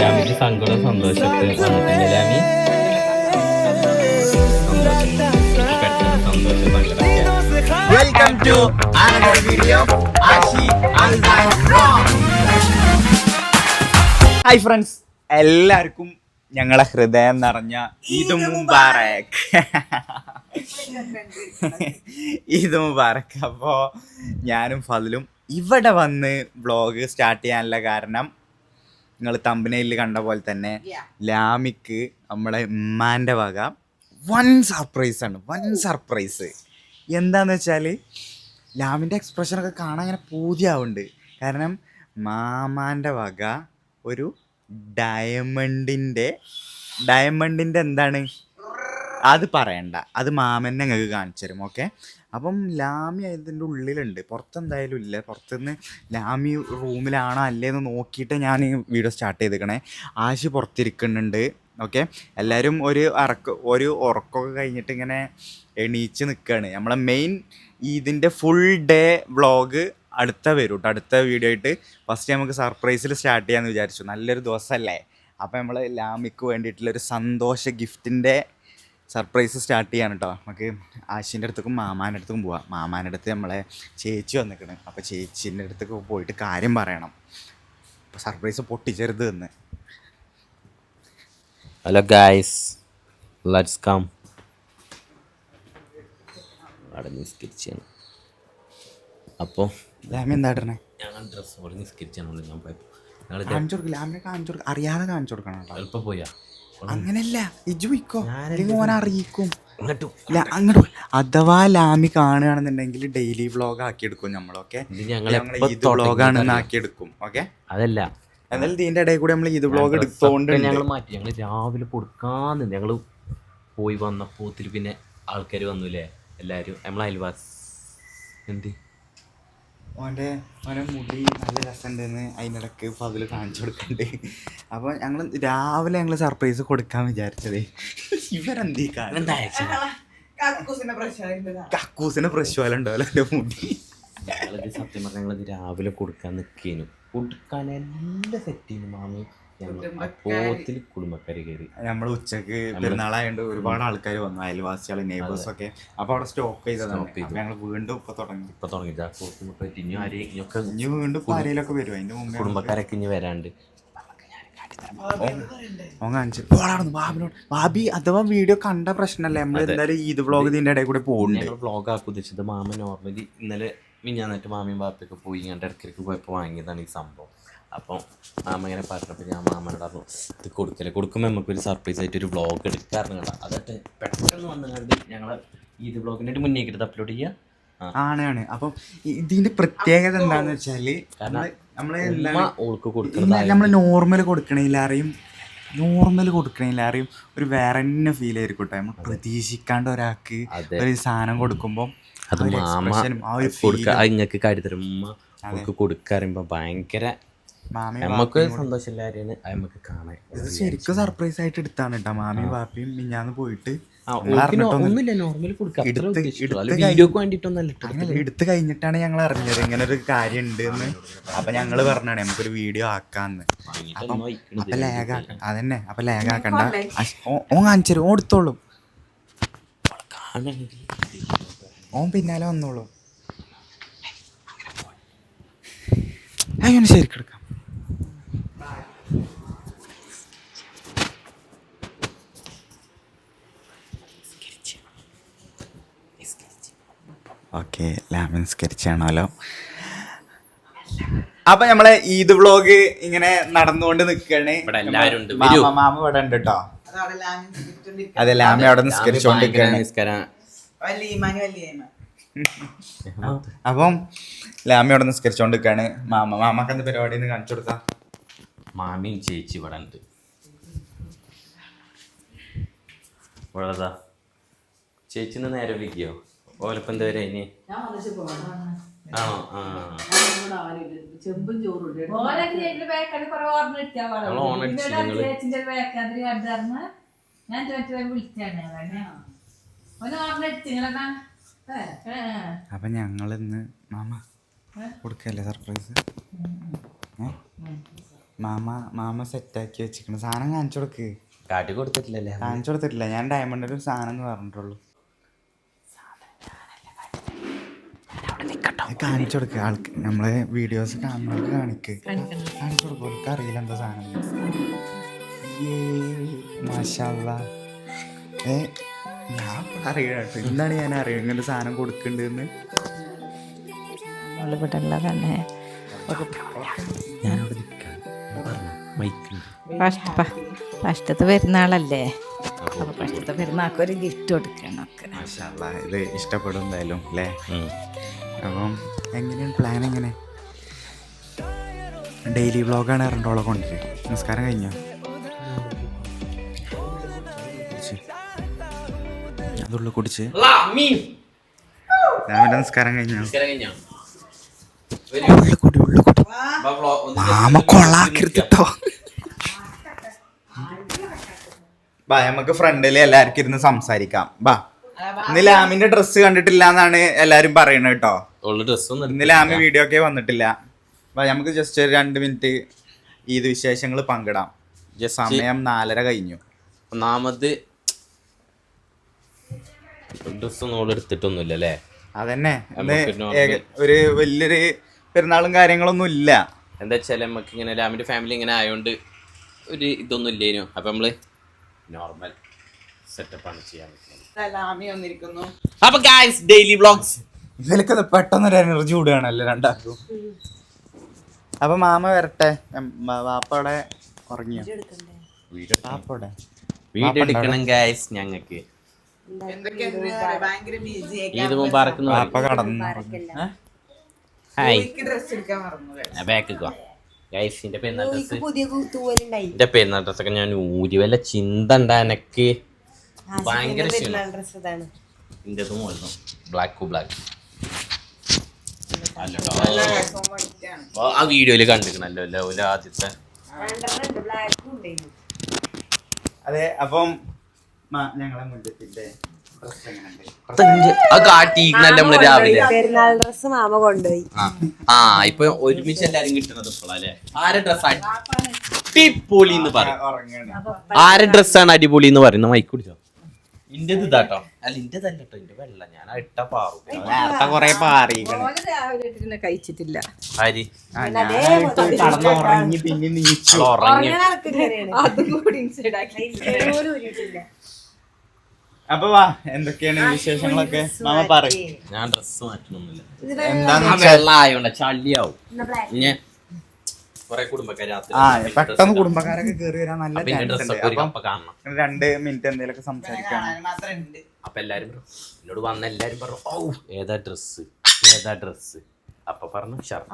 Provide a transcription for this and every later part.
ലാമിക്ക് സങ്കടം സന്തോഷത്തിൽ വന്നിട്ടുണ്ട് Lami welcome to another video Ashi hi friends എല്ലാവർക്കും ഞങ്ങളെ ഹൃദയം നിറഞ്ഞ ഈദ് മുബാറക്. ഈദ് മുബാറക്. അപ്പോ ഞാനും ഫതിലും ഇവിടെ വന്ന് വ്ളോഗ് സ്റ്റാർട്ട് ചെയ്യാനുള്ള കാരണം നിങ്ങൾ തമ്പനയിൽ കണ്ട പോലെ തന്നെ ലാമിക്ക് നമ്മളെ ഉമ്മാന്റെ വക വൺ സർപ്രൈസ് ആണ്. വൺ സർപ്രൈസ് എന്താന്ന് വെച്ചാൽ ലാമിന്റെ എക്സ്പ്രഷനൊക്കെ കാണാൻ ഇങ്ങനെ പൂതിയാവുന്നുണ്ട്. കാരണം മാമാന്റെ വക ഒരു ഡയമണ്ടിന്റെ ഡയമണ്ടിന്റെ എന്താണ്? അത് പറയണ്ട. അത് മാമൻ ഞങ്ങൾക്ക് കാണിച്ചു തരും ഓക്കെ അപ്പം ലാമി അതിന്റെ ഉള്ളിലുണ്ട്. പുറത്തെന്തായാലും ഇല്ല. പുറത്തുനിന്ന് ലാമി റൂമിലാണോ അല്ലേന്ന് നോക്കിയിട്ട് ഞാൻ ഈ വീഡിയോ സ്റ്റാർട്ട് ചെയ്തിരിക്കണേ ആശി പുറത്തിരിക്കുന്നുണ്ട് ഓക്കെ എല്ലാവരും ഒരു അറക്ക ഒരു ഉറക്കമൊക്കെ കഴിഞ്ഞിട്ട് ഇങ്ങനെ എണീച്ച് നിൽക്കുകയാണ് നമ്മളെ മെയിൻ ഇതിന്റെ ഫുൾ ഡേ വ്ളോഗ് അടുത്ത വരും കേട്ടോ അടുത്ത വീഡിയോ ആയിട്ട് ഫസ്റ്റ് നമുക്ക് സർപ്രൈസിൽ സ്റ്റാർട്ട് ചെയ്യാമെന്ന് വിചാരിച്ചു. നല്ലൊരു ദിവസമല്ലേ അപ്പോൾ നമ്മൾ ലാമിക്ക് വേണ്ടിയിട്ടുള്ളൊരു സന്തോഷ ഗിഫ്റ്റിന്റെ സർപ്രൈസ് സ്റ്റാർട്ട് ചെയ്യാണ് കേട്ടോ നമുക്ക് ആശിന്റെ അടുത്തേക്കും മാമാന്റെ അടുത്തും പോവാം. മാമാന്റെ അടുത്ത് നമ്മളെ ചേച്ചി വന്നിക്കണ്. അപ്പോൾ ചേച്ചീന്റെ അടുത്തേക്ക് പോയിട്ട് കാര്യം പറയണം. അപ്പോൾ സർപ്രൈസ് പൊട്ടിച്ചെറുത് എന്ന്. ഹലോ ഗായ്സ് ലെറ്റ്സ് കം അവിടെ അപ്പോൾ ലാമി എന്താ ഇടണേ ഞങ്ങൾ ഡ്രസ്സ് പോലെ നിസ്കരിച്ചാണ് ഞാൻ പോയപ്പോൾ ഞങ്ങൾ കാണിച്ചു കൊടുക്കും ലാമിനെ കാണിച്ചു കൊടുക്കും. അറിയാതെ കാണിച്ചു കൊടുക്കണം കേട്ടോ. എളുപ്പം പോയാ. അങ്ങനെയല്ല ഇജു ഇക്കോ ഞാനെന്ത് അല്ലെങ്കിൽ ഓൻ അറിയിക്കും. ഇങ്ങോട്ടും ഇല്ല അങ്ങോട്ട്. അഥവാ ലാമി കാണുകയാണെന്നുണ്ടെങ്കിൽ ഡെയിലി വ്ളോഗ് ആക്കിയെടുക്കും നമ്മളൊക്കെ ഇത് വ്ളോഗാണെന്ന്? ആക്കിയെടുക്കും ഓക്കെ അതല്ല. എന്നാലും ഇതിന്റെ ഇടയിൽ കൂടെ നമ്മൾ ഇത് വ്ളോഗ് എടുത്തോണ്ട് ഞങ്ങൾ മാറ്റി. ഞങ്ങൾ രാവിലെ കൊടുക്കാന്ന് ഞങ്ങൾ പോയി വന്നപ്പോ പിന്നെ ആൾക്കാർ വന്നുല്ലേ എല്ലാരും. നമ്മളെ അയൽവാസ് എന്ത്? ഓന്റെ ഓന്റെ മുടി നല്ല രസമുണ്ടെന്ന് ഇടയ്ക്ക് ഫതിൽ കാണിച്ചു കൊടുക്കണ്ട്. അപ്പോൾ ഞങ്ങൾ രാവിലെ ഞങ്ങൾ സർപ്രൈസ് കൊടുക്കാൻ വിചാരിച്ചത്. ഇവരെന്തീ കാരണം? കക്കൂസിന് ഫ്രഷ് പോലെ ഉണ്ടാവല്ലോ എന്റെ മുടി? സത്യം പറഞ്ഞാൽ ഞങ്ങളത് രാവിലെ കൊടുക്കാൻ നിൽക്കേനു കൊടുക്കാൻ എല്ലാം സെറ്റ് ചെയ്യുന്നു മാമി. നമ്മൾ ഉച്ചയ്ക്ക് പെരുന്നാളായതുകൊണ്ട് ഒരുപാട് ആൾക്കാർ വന്നു. അയൽവാസികൾ നെയ്ബേഴ്സ് ഒക്കെ അപ്പോൾ അവിടെ സ്റ്റോപ്പ് ചെയ്തതാണ്. ഞങ്ങൾ വീണ്ടും ഇപ്പൊ തുടങ്ങി. ഇപ്പൊ തുടങ്ങി. ഇനി വീണ്ടും ആരെയിലൊക്കെ വരും. അതിന്റെ മുമ്പേ കുടുംബക്കാരൊക്കെ ഇനി വരാണ്ട്. ബാബി അഥവാ വീഡിയോ കണ്ട പ്രശ്നല്ലേ? നമ്മൾ എന്തായാലും ഈദ് വ്ളോഗ് ഇതിന്റെ ഇടയിൽ കൂടെ പോകുന്നുണ്ട് വ്ലോഗ് വ്ളോഗ് ആക്കി ഉദ്ദേശിച്ചത് മാമ നോർമലി ഇന്നലെ മിഞ്ഞാന്നിട്ട് മാമിയും ബാപ്പയൊക്കെ പോയി ഇങ്ങോട്ട് ഇടയ്ക്കിടയ്ക്ക് പോയപ്പോൾ വാങ്ങിയതാണ് ഈ സംഭവം. അപ്പോൾ മാമ ഇങ്ങനെ പറഞ്ഞപ്പോൾ ഞാൻ മാമനോട് പറഞ്ഞു ഇത് കൊടുക്കല്ലേ? കൊടുക്കുമ്പോൾ നമുക്കൊരു സർപ്രൈസ് ആയിട്ട് ഒരു വ്ളോഗ് എടുക്കാറുണ്ട് കേട്ടോ. അതൊക്കെ പെട്ടെന്ന് വന്നു കണ്ട് ഞങ്ങൾ ഇത് വ്ളോഗിന്റെ മുന്നേ എടുത്ത് അപ്ലോഡ് ചെയ്യുക ആണ് ആണ്. അപ്പം ഇതിന്റെ പ്രത്യേകത എന്താന്ന് വെച്ചാൽ നമ്മൾ നമ്മൾ നോർമൽ കൊടുക്കണേലാറിയും നോർമൽ കൊടുക്കണേലാറിയും ഒരു വേറെ തന്നെ ഫീൽ ആയിരിക്കും കേട്ടോ നമ്മൾ പ്രതീക്ഷിക്കാണ്ട് ഒരാൾക്ക് ഒരു സാധനം കൊടുക്കുമ്പോൾ അത് മാമ കൊടുക്ക. ഇങ്ങക്ക് കാട്ടിത്തരും. ഉമ്മ നമുക്ക് കൊടുക്കാറുമ്പോ ഭയങ്കര നമുക്ക് സന്തോഷമില്ല കാര്യമാണ്. അത് നമുക്ക് കാണാൻ ഇത് ശരിക്കും സർപ്രൈസ് ആയിട്ട് എടുത്താണ് കേട്ടോ. മാമിയും പാപ്പിയും മിഞ്ഞാന്ന് പോയിട്ട് ഒന്നുമില്ല. നോർമലി കൊടുക്കാം. എടുത്ത് കഴിഞ്ഞിട്ടാണ് ഞങ്ങൾ അറിഞ്ഞത് ഇങ്ങനെ ഒരു കാര്യം ഉണ്ട് എന്ന് അപ്പൊ ഞങ്ങൾ പറഞ്ഞാണ് നമുക്കൊരു വീഡിയോ ആക്കാന്ന്. അപ്പം അപ്പൊ ലേഖ ആക്കണ്ട അതന്നെ. അപ്പൊ ലേഖ ആക്കണ്ട. ഓ- കാണിച്ചു ഓടുത്തോളും ഓൻ പിന്നാലെ വന്നോളൂ. അങ്ങനെ ശരിക്കെടുക്കാം ഓക്കെ ലാമിൻ സ്കരിച്ചാണല്ലോ അപ്പൊ നമ്മളെ ഈദ് വ്ളോഗ് ഇങ്ങനെ നടന്നുകൊണ്ട് നിൽക്കണേ. മാമ ഇവിടെ ഉണ്ട് കേട്ടോ അതെ ലാമി അവിടെ നിസ്കരിച്ചോണ്ടിരിക്കണേ നിസ്കാരം. അപ്പം ലാമി അവിടെ നിസ്കരിച്ചോണ്ടിരിക്കാണ്. മാമ മാമക്ക് എന്ത് പരിപാടി കാണിച്ചു കൊടുക്കാം? മാമിയും ചേച്ചി ഇവിടെ ഉണ്ട്. ചേച്ചിന്ന് നേരെ വിളിക്കോ? ഓലപ്പം എന്താ വരെ ഇനി? ആണോ? ആ. ചെമ്പും ഞാൻ വിളിച്ചാണ് അതാണ് ഞങ്ങൾ ഇന്ന് അപ്പൊ മാമ കൊടുക്കല്ലേ സർപ്രൈസ്? മാമ മാമ സെറ്റാക്കി വെച്ചിരിക്കണ സാധനം കാണിച്ചു കൊടുക്ക്. കാട്ടി കൊടുത്തിട്ടില്ലല്ലേ? കാണിച്ചു കൊടുത്തിട്ടില്ല. ഞാൻ ഡയമണ്ട് ഒരു സാധനം എന്ന് പറഞ്ഞിട്ടുള്ളൂ. കാണിച്ചു കൊടുക്കുക ആൾക്ക് നമ്മളെ വീഡിയോസ് കാണുന്നവർക്ക് കാണിക്ക്. കാണിച്ചു കൊടുക്കും. അവർക്ക് അറിയില്ല എന്താ സാധനം. മാഷാ ഏ ഞാൻ അറിയണം കേട്ടോ. ഇന്നാണ് ഞാൻ അറിയുന്നത്. ഇങ്ങനെ സാധനം കൊടുക്കണ്ടെന്ന്. ഇവിടെ ഉള്ളതാണ് ഞാനവിടെ നിൽക്കാം മൈക്കുണ്ട്. ഫസ്റ്റ് ഫസ്റ്റത്തെ പെരുന്നാളല്ലേ അപ്പോൾ ഫസ്റ്റത്തെ പെരുന്നാൾക്ക് ഒരു ഗിഫ്റ്റ് കൊടുക്കണം ഒക്കെ. ഇത് ഇഷ്ടപ്പെടും എന്തായാലും അല്ലേ? ഉം. അപ്പം എങ്ങനെയാണ് പ്ലാൻ എങ്ങനെ? ഡെയിലി വ്ളോഗാണ് എറണ്ടോളം കൊണ്ടുവരും നമസ്കാരം കഴിഞ്ഞോ? അതുള്ള കുടിച്ച്. രാവിലെ നമസ്കാരം കഴിഞ്ഞോ? മാമ ബാ നമുക്ക് ഫ്രണ്ടിൽ എല്ലാവർക്കും ഇരുന്ന് സംസാരിക്കാം. ബാ ഇന്ന് ലാമിന്റെ ഡ്രസ്സ് കണ്ടിട്ടില്ല എന്നാണ് എല്ലാരും പറയണത് കേട്ടോ. ഇന്ന് ലാമി വീഡിയോ ഒക്കെ വന്നിട്ടില്ല. ബാ നമുക്ക് ജസ്റ്റ് ഒരു രണ്ട് മിനിറ്റ് ഈ വിശേഷങ്ങൾ പങ്കിടാം. സമയം നാലര കഴിഞ്ഞു. ഒന്നാമത് ഡ്രസ് ഒന്നും എടുത്തിട്ടൊന്നുമില്ല അല്ലേ അതന്നെ. ഒരു വലിയൊരു പെരുന്നാളും കാര്യങ്ങളൊന്നും ഇല്ല. എന്താ വെച്ചാൽ നമുക്ക് ഇങ്ങനെ ലാമിന്റെ ഫാമിലി ഇങ്ങനെ ആയതുകൊണ്ട് ഒരു ഇതൊന്നും ഇല്ലേനു. അപ്പൊ നമ്മൾ നോർമൽ സെറ്റപ്പാണ് ചെയ്യാൻ പറ്റുന്നത് അപ്പൊ ഗായ്സ് ഡെയിലി വ്ളോഗ്സ് ഇവരൊക്കെ പെട്ടെന്നൊരു എനർജി കൂടുകയാണല്ലോ രണ്ടാക്കും അപ്പൊ മാമ വരട്ടെ. വാപ്പയുടെ വാ- വാപ്പ വീട് ഉറങ്ങിയോ? വീട് വാപ്പ അവിടെ? എടുക്കണം ഗായ്സ് ഞങ്ങൾക്ക് ഈദ് മുബാറക്ക് പെരുന്നാൾ ഡ്രസ് എന്റെ പെരുന്നാൾ ഡ്രസ്സൊക്കെ ഞാൻ ഊരി. വല്ല ചിന്ത ഉണ്ടാ എനക്ക് ഭയങ്കര ഇന്റതും ബ്ലാക്ക് ബ്ലാക്ക് ആ വീഡിയോയിൽ കണ്ടിരിക്കണല്ലോ ആദ്യത്തെ. അതെ അപ്പം ഞങ്ങളെ എങ്ങനെയുണ്ട് അത് നമ്മൾ രാവിലെ. പെരുന്നാൾ ഡ്രസ് മാമ കൊണ്ടുപോയി. ആ. ഇപ്പൊ ഒരുമിച്ച് എല്ലാരും കിട്ടുന്നത് ഇപ്പോഴല്ലേ ആരെ ഡ്രസ് അടിപൊളി എന്ന് പറയും. ആരെ ഡ്രസ്സാണ് അടിപൊളി എന്ന് പറയുന്നത് മൈക്ക് കുടിച്ചോ. ഇന്റത് ഇതാട്ടോ. അല്ല ഇന്റെ കേട്ടോ ഇന്റെ വെള്ള ഞാൻ ഇട്ട പാറു. നേരത്തെ കൊറേ പാറിയിക്കണ് കഴിച്ചിട്ടില്ല. കടന്നുറങ്ങി പിന്നെ നീച്ചു. ഉറങ്ങി. അതും കൂടി അപ്പൊ വാ എന്തൊക്കെയാണ് വിശേഷങ്ങളൊക്കെ? മാമ പറ ഞാൻ ഡ്രസ് മാറ്റണമൊന്നുമില്ല എന്താന്ന് ആ വെച്ചാൽ വെള്ള ആയോണ്ട ചളിയാവും കൊറേ രാത്രി ആ പെട്ടെന്ന് കുടുംബക്കാരൊക്കെ കേറി വരാൻ നല്ല ചാൻസ് ഉണ്ട്. അപ്പം രണ്ട് മിനിറ്റ് എന്തെങ്കിലുമൊക്കെ സംസാരിക്കാം അപ്പൊ എല്ലാരും പറഞ്ഞു എന്നോട് വന്ന എല്ലാരും പറഞ്ഞു ഓ ഏതാ ഡ്രസ് ഏതാ ഡ്രസ് അപ്പൊ പറഞ്ഞു ഷർട്ട്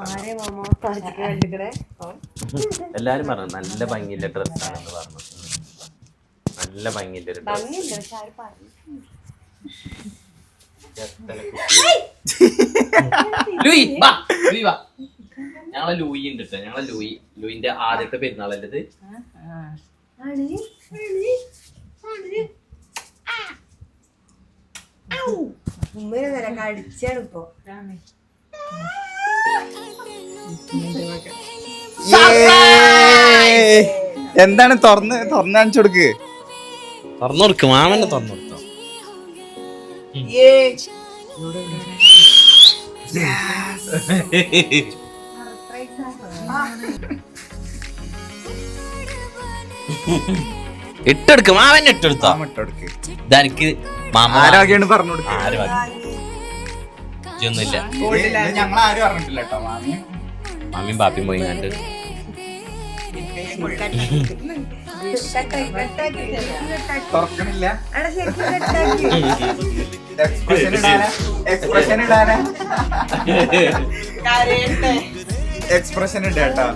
എല്ലാരും പറഞ്ഞു നല്ല ഭംഗിയുള്ള ഡ്രസ്സാണെന്ന് പറഞ്ഞു. നല്ല ഒരു ഭംഗിയുണ്ട് പക്ഷെ ആര് പറഞ്ഞു ലൂയി വാ ലൂയി വാ. ഞങ്ങളെ ലൂയി ഉണ്ട് ട്ടോ. ഞങ്ങളെ ലൂയി. ലൂയിന്റെ ആദ്യത്തെ പെരുന്നാളല്ലത്. ഉമ്മനെ ഇപ്പൊ! എന്താണ് തുറന്ന് തുറന്നു കാണിച്ചു കൊടുക്ക്. തുറന്നു കൊടുക്കും മാമന്നെ തുറന്നു കൊടുത്തോ ഇട്ടെടുക്കും മാമന്നെ ഇട്ടെടുത്തോ. ഇതെനിക്ക് മാമ ആരോഗ്യാണ് പറഞ്ഞു കൊടുക്ക് ആര് വാങ്ങി? ഇതൊന്നുമില്ല ഞങ്ങൾ ആരും അറിഞ്ഞിട്ടില്ല കേട്ടോ മാമിയും മാമിയും പാപ്പിയും പോയി കണ്ട്. തുറക്കണില്ല. എക്സ്പ്രഷൻ ഇടാനാ? എക്സ്പ്രഷൻ ഇടാനാ? എക്സ്പ്രഷൻ ഇട്ട കേട്ടോ.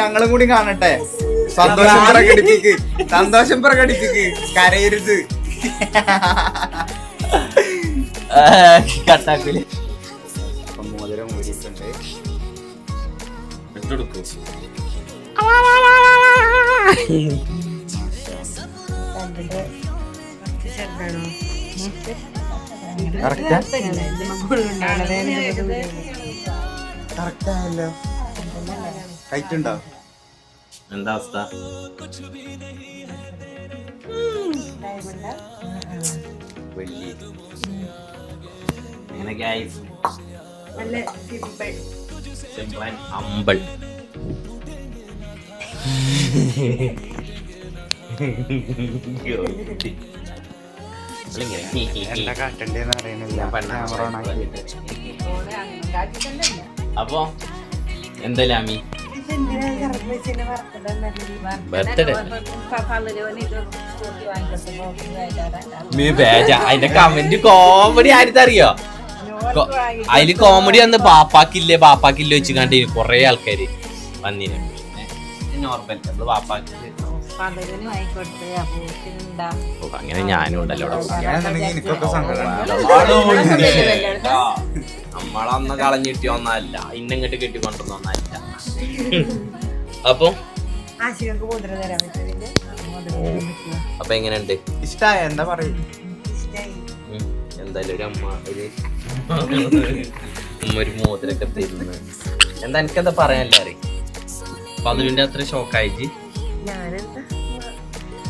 ഞങ്ങളും കൂടി കാണട്ടെ. സന്തോഷം പ്രകടിപ്പിക്ക്. സന്തോഷം പ്രകടിപ്പിക്ക്. കരയരുത്. കട്ടാക്കൂലേ മോതിരം ഊരിയിട്ടുണ്ട്. ഇട്ടെടുക്കൂ. ഉണ്ടോ എന്താ അവസ്ഥ? വെള്ളി അങ്ങനെ ഗൈസ് നല്ല സിമ്പിൾ അമ്പൾ അപ്പൊ ബേജ അതിന്റെ കമന്റ് കോമഡി ആരുത്തറിയോ അതിൽ കോമഡി വന്ന് പാപ്പാക്കില്ലേ പാപ്പാക്കില്ലേ വെച്ച് കണ്ടിന്. കൊറേ ആൾക്കാര് വന്നിന്. നോർമൽ നമ്മൾ വാപ്പാക്ക് ഓ, അങ്ങനെ ഞാനും ഉണ്ടല്ലോ എനിക്കൊക്കെ സങ്കടം. നമ്മളന്ന് കളഞ്ഞിട്ടി ഒന്നല്ല ഇന്നങ്ങോട്ട് കെട്ടിക്കൊണ്ടൊന്നും ഒന്നല്ല അപ്പൊ? ആശികൾക്ക് മുദ്ര തരാൻ പറ്റുന്നില്ല അപ്പൊ എങ്ങനെയുണ്ട്? ഇഷ്ടായ എന്താ പറയും? ഇഷ്ടായി. ഉം. എന്തായാലും ഒരു അമ്മ ഒരു ഉമ്മ ഒരു മോതിരൊക്കെ തരുന്നു. എന്താ എനിക്കെന്താ പറയാനല്ലേ അറിയ അപ്പൊ അതിന്റെ അത്ര ഷോക്കായിട്ട്.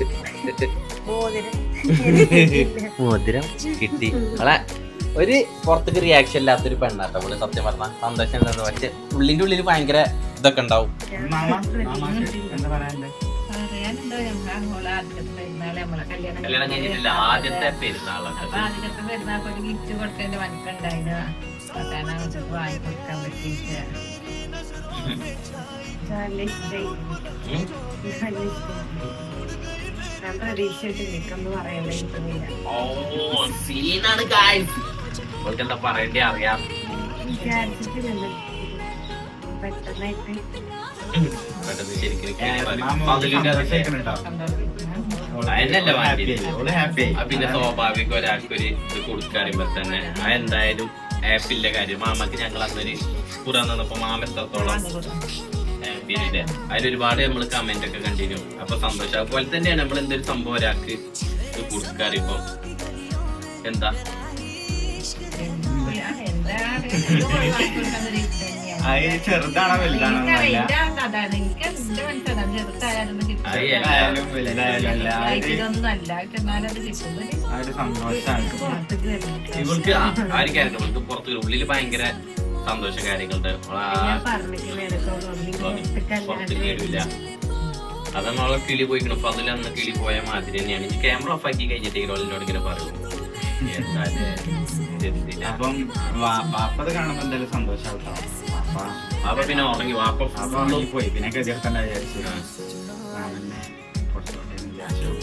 മോതിരം. കിട്ടി. അളെ ഒരു പുറത്തേക്ക് റിയാക്ഷൻ ഇല്ലാത്തൊരു പെണ്ണാട്ടോ അവൾ സത്യം പറഞ്ഞ. സന്തോഷം ഉണ്ടെന്ന് പക്ഷെ ഉള്ളിന്റെ ഉള്ളിൽ ഭയങ്കര ഇതൊക്കെ ഉണ്ടാവും. കല്യാണം കല്യാണം കഴിഞ്ഞിട്ടില്ല. ആദ്യത്തെ ഗിഫ്റ്റ് കൊടുത്തതിന്റെ സീനാണ് ഗായ്സ് നമുക്ക് എന്താ പറയണ്ടേ അറിയാം പെട്ടെന്ന് ശരിക്കും ആയി. ആ പിന്നെ സ്വാഭാവികം ഒരാൾക്കൊരു ഇത് കൊടുക്കാറിയുമ്പോ തന്നെ ആ എന്തായാലും ആപ്പിന്റെ കാര്യം മാമക്ക് ഞങ്ങൾ അന്നൊരു പുറം അപ്പൊ മാമ എത്രത്തോളം ഹാപ്പിയില്ലേ അതിലൊരുപാട് നമ്മൾ കമന്റ് ഒക്കെ കണ്ടിരുന്നു. അപ്പൊ സന്തോഷം. അതുപോലെ തന്നെയാണ് നമ്മൾ എന്തൊരു സംഭവം ഒരാൾക്ക് കൊടുക്കാറ് കൊടുക്കാറിപ്പോ എന്താ. അത് ചെറുതാണോ വലുതാണോ ഇവൾക്ക് ആർക്കായിരുന്നു ഇവൾക്ക് പുറത്ത് ഉള്ളിൽ ഭയങ്കര സന്തോഷ കാര്യങ്ങളുണ്ട് പുറത്തേക്ക് വരില്ല. അത് നമ്മളെ കിളി പോയിക്കണം. അപ്പൊ അതിൽ അന്ന് കിളി പോയ മാതിരി തന്നെയാണ്. ഈ ക്യാമറ ഓഫ് ആക്കി കഴിഞ്ഞിട്ട് ഇവരോട് ഇങ്ങനെ പറയും? അപ്പം വാ- വാപ്പത് കാണുമ്പോ എന്തായാലും സന്തോഷാവട്ടോ. വാപ്പ. പിന്നെ ഉറങ്ങി. വാപ്പ പോയി പിന്നെ കുറച്ചോട്ടെ എന്ന് വിചാരിച്ചു.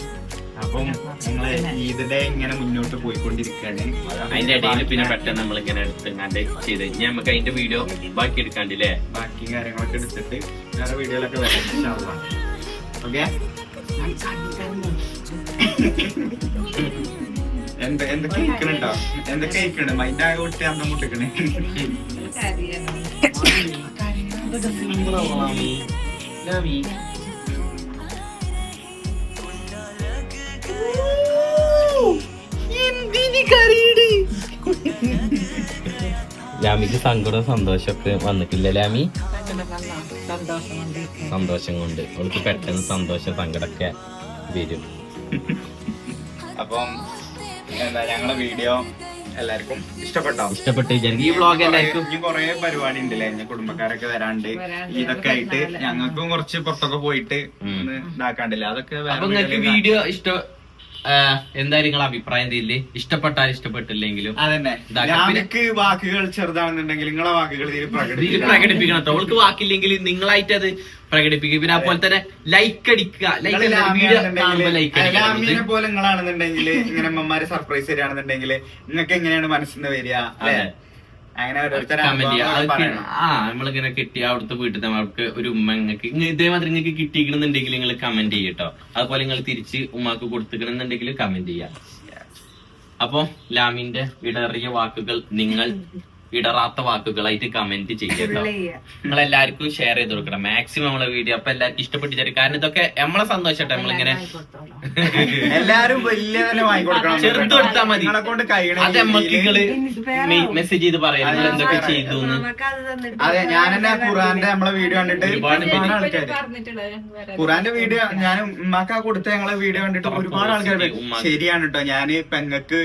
അപ്പം നിങ്ങൾ ഈദിടെ ഇങ്ങനെ മുന്നോട്ട് പോയിക്കൊണ്ടിരിക്കുകയാണ് അതിന്റെ ഇടയിൽ പിന്നെ പെട്ടെന്ന് നമ്മൾ ഇങ്ങനെ എടുത്തങ്ങാണ്ട് ചെയ്ത്. ഇനി നമുക്ക് അതിന്റെ വീഡിയോ ബാക്കി എടുക്കാണ്ടില്ലേ? ബാക്കി കാര്യങ്ങളൊക്കെ എടുത്തിട്ട് വേറെ വീഡിയോയിലൊക്കെ വരാം ഓക്കെ? എന്ത് എന്ത് കേൾക്കണുണ്ടോ? എന്തൊക്കെ കേൾക്കണ് മൈൻഡ് ആകെ വിട്ട് അന്തം മുട്ടിക്കണേ. ലാമിക്ക് സങ്കടവും സന്തോഷമൊക്കെ വന്നിട്ടില്ല ലാമി? സന്തോഷം കൊണ്ട്. അവൾക്ക് പെട്ടെന്ന് സന്തോഷം സങ്കടമൊക്കെ വരും. അപ്പം എന്താ ഞങ്ങളെ വീഡിയോ എല്ലാവർക്കും ഇഷ്ടപ്പെട്ടോ? ഇഷ്ടപ്പെട്ട് വിചാരിക്കും ഈ വ്ളോഗ് എല്ലാവർക്കും ഇനി കൊറേ പരിപാടി ഉണ്ടല്ലേ? എന്റെ കുടുംബക്കാരൊക്കെ വരാണ്ട്. ഇതൊക്കെ ആയിട്ട് ഞങ്ങൾക്കും കുറച്ച് പുറത്തൊക്കെ പോയിട്ട് ഇതാക്കാണ്ടില്ല? അതൊക്കെ വീഡിയോ ഇഷ്ട എന്തായാലും നിങ്ങളെ അഭിപ്രായം തീരില്ലേ ഇഷ്ടപ്പെട്ടാൽ ഇഷ്ടപ്പെട്ടില്ലെങ്കിലും അതന്നെ. എനിക്ക് ഞങ്ങൾക്ക് വാക്കുകൾ ചെറുതാണെന്നുണ്ടെങ്കിൽ നിങ്ങളെ വാക്കുകൾ പ്രകടിപ്പിക്കണം. അവൾക്ക് വാക്കില്ലെങ്കിൽ നിങ്ങളായിട്ട് അത് പ്രകടിപ്പിക്കും. പിന്നെ അതുപോലെ തന്നെ ലൈക്ക് അടിക്കുക. ലൈക്ക് പോലെ നിങ്ങളാണെന്നുണ്ടെങ്കിൽ ഇങ്ങനെ അമ്മമാരെ സർപ്രൈസ് തരികയാണെന്നുണ്ടെങ്കിൽ നിങ്ങൾക്ക് എങ്ങനെയാണ് മനസ്സിന്ന് വരിക ആ നമ്മളിങ്ങനെ കിട്ടി അവിടുത്തെ വീട്ടിൽ നമ്മൾക്ക് ഒരു ഉമ്മ നിങ്ങൾക്ക് ഇതേമാതിരി നിങ്ങൾക്ക് കിട്ടിക്കണമെന്നുണ്ടെങ്കിൽ നിങ്ങൾ കമന്റ് ചെയ്യട്ടോ അതുപോലെ നിങ്ങൾ തിരിച്ച് ഉമ്മാക്ക് കൊടുത്തിക്കണമെന്നുണ്ടെങ്കിൽ കമന്റ് ചെയ്യാം. അപ്പൊ ലാമിന്റെ ഇടറിയ വാക്കുകൾ നിങ്ങൾ ഇടറാത്ത വാക്കുകളായിട്ട് കമന്റ് ചെയ്യട്ടോ നിങ്ങളെല്ലാവർക്കും ഷെയർ ചെയ്ത് കൊടുക്കണം. മാക്സിമം നമ്മളെ വീഡിയോ അപ്പൊ എല്ലാവർക്കും ഇഷ്ടപ്പെട്ടു തരും കാരണം ഇതൊക്കെ നമ്മളെ സന്തോഷട്ടെ. നമ്മളിങ്ങനെ എല്ലാരും വലിയ തന്നെ വാങ്ങിക്കൊടുക്കണം ചെറുത് കൊടുത്താ മതി. അത് നമ്മക്ക് നിങ്ങൾ Inspire ആവും. മെസ്സേജ് ചെയ്ത് പറയാം നിങ്ങൾ എന്തൊക്കെ അതെ, ചെയ്തു അത് തന്നിട്ട് അതെ ഞാൻ തന്നെ ഖുറാന്റെ നമ്മളെ വീഡിയോ കണ്ടിട്ട് ഒരുപാട് ഖുറാന്റെ വീഡിയോ ഞാൻ ഉമ്മാക്ക കൊടുത്ത ഞങ്ങളെ വീഡിയോ കണ്ടിട്ട് ഒരുപാട് ആൾക്കാർ. ശരിയാണ് കേട്ടോ ഞാൻ പെങ്ങക്ക്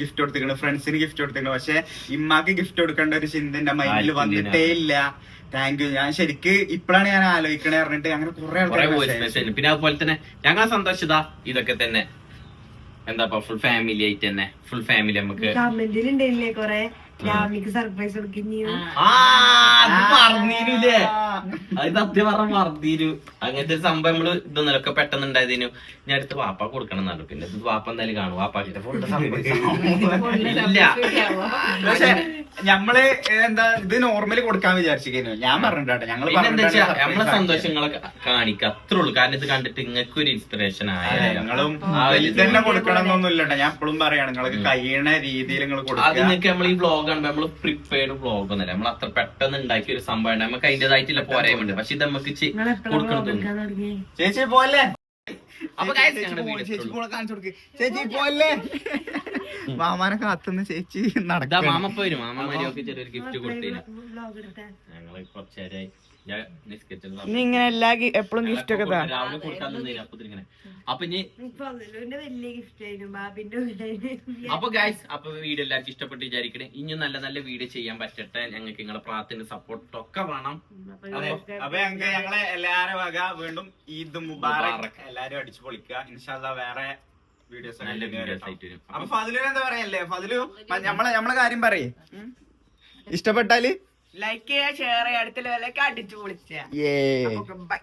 ഗിഫ്റ്റ് കൊടുത്തിരിക്കണം. ഫ്രണ്ട്സിന് ഗിഫ്റ്റ് കൊടുത്തിരിക്കണം. പക്ഷെ ഇമ്മാക്ക് ഗിഫ്റ്റ് കൊടുക്കേണ്ട ഒരു ചിന്ത എന്റെ മൈൻഡിൽ വന്നിട്ടേ ഇല്ല. താങ്ക് യു ഞാൻ ശരിക്ക് ഇപ്പോഴാണ് ഞാൻ ആലോചിക്കണേ പറഞ്ഞിട്ട് അങ്ങനെ കുറെ ആൾക്കാർ പിന്നെ അതുപോലെ തന്നെ ഞങ്ങളെ സന്തോഷിത ഇതൊക്കെ തന്നെ. എന്താ ഫുൾ ഫാമിലി ആയിട്ട് തന്നെ. ഫുൾ ഫാമിലി നമുക്ക്. കമന്റിൽ ഉണ്ടായില്ലേ കൊറേ? രാമിക്ക് സർപ്രൈസ് കൊടുക്കുന്നു അത് സത്യം പറഞ്ഞ മറന്നീരു അങ്ങനത്തെ സംഭവം നമ്മൾ ഇതൊന്നൊക്കെ പെട്ടെന്ന് ഉണ്ടായതിനു ഞാൻ അടുത്ത് വാപ്പ കൊടുക്കണം എന്നാണ്. പിന്നെ ഇത് വാപ്പ എന്തായാലും കാണും. വാപ്പാക്കിട്ട് ഫോട്ടോ ഇല്ല. പക്ഷെ ഞമ്മൾ എന്താ ഇത് നോർമലി കൊടുക്കാൻ വിചാരിച്ചിരിക്കുന്നു. ഞാൻ പറഞ്ഞിട്ടോ ഞങ്ങൾ നമ്മളെ. സന്തോഷങ്ങളൊക്കെ കാണിക്കുക അത്രേ ഉള്ളൂ. കാരണം ഇത് കണ്ടിട്ട് നിങ്ങൾക്ക് ഒരു ഇൻസ്പിറേഷൻ ആയ നിങ്ങളും തന്നെ കൊടുക്കണം എന്നൊന്നും ഇല്ലട്ടോ. ഞാൻ എപ്പോഴും പറയാണ് നിങ്ങൾക്ക് കഴിയണ രീതിയിൽ നിങ്ങൾ അത് നിങ്ങൾക്ക് നമ്മൾ ഈ വ്ളോഗ് കാണുമ്പോൾ നമ്മൾ പ്രിപ്പയർഡ് വ്ളോഗ് ഒന്നല്ല നമ്മൾ അത്ര പെട്ടെന്ന് ഉണ്ടാക്കിയ ഒരു സംഭവം നമുക്ക് അതിന്റേതായിട്ടുള്ള പോരായ്മ പക്ഷെ ഇത് നമുക്ക് ചേച്ചി പോലെ മാമാനെ കാത്തുന്ന ചേച്ചി നടക്കാം മാമ പോയി മാമ ചെറിയൊരു ഗിഫ്റ്റ് കൊടുത്തില്ല ഞങ്ങൾ കുറച്ചേരായി. ഇങ്ങനെ എല്ലാ എപ്പോഴും ഗിഫ്റ്റ് ഒക്കെ താ അപ്പൊ ഇനി ഗൈസ് അപ്പൊ വീഡിയോ എല്ലാവർക്കും ഇഷ്ടപ്പെട്ട് വിചാരിക്കണേ. ഇനി നല്ല നല്ല വീഡിയോ ചെയ്യാൻ പറ്റട്ടെ. ഞങ്ങൾക്ക് നിങ്ങളെ പ്രാർത്ഥന സപ്പോർട്ട് ഒക്കെ വേണം. അതെ അപ്പൊ ഞങ്ങൾക്ക് ഞങ്ങളെ എല്ലാരും വക വീണ്ടും ഈദ് മുബാറക് മുബാറക്. എല്ലാരും അടിച്ചു പൊളിക്കുക. ഇൻഷാല്ല വേറെ വീഡിയോസ് നല്ല വീഡിയോസ് ആയിട്ട് വരും. അപ്പൊ ഫതിലു എന്താ പറയല്ലേ ഫതിലു നമ്മളെ നമ്മളെ കാര്യം പറയേ. ഇഷ്ടപ്പെട്ടാൽ ലൈക്ക് ചെയ്യുക ഷെയർ ചെയ്യുക അടുത്ത ലെവലൊക്കെ അടിച്ചു പൊളിച്ച ബൈ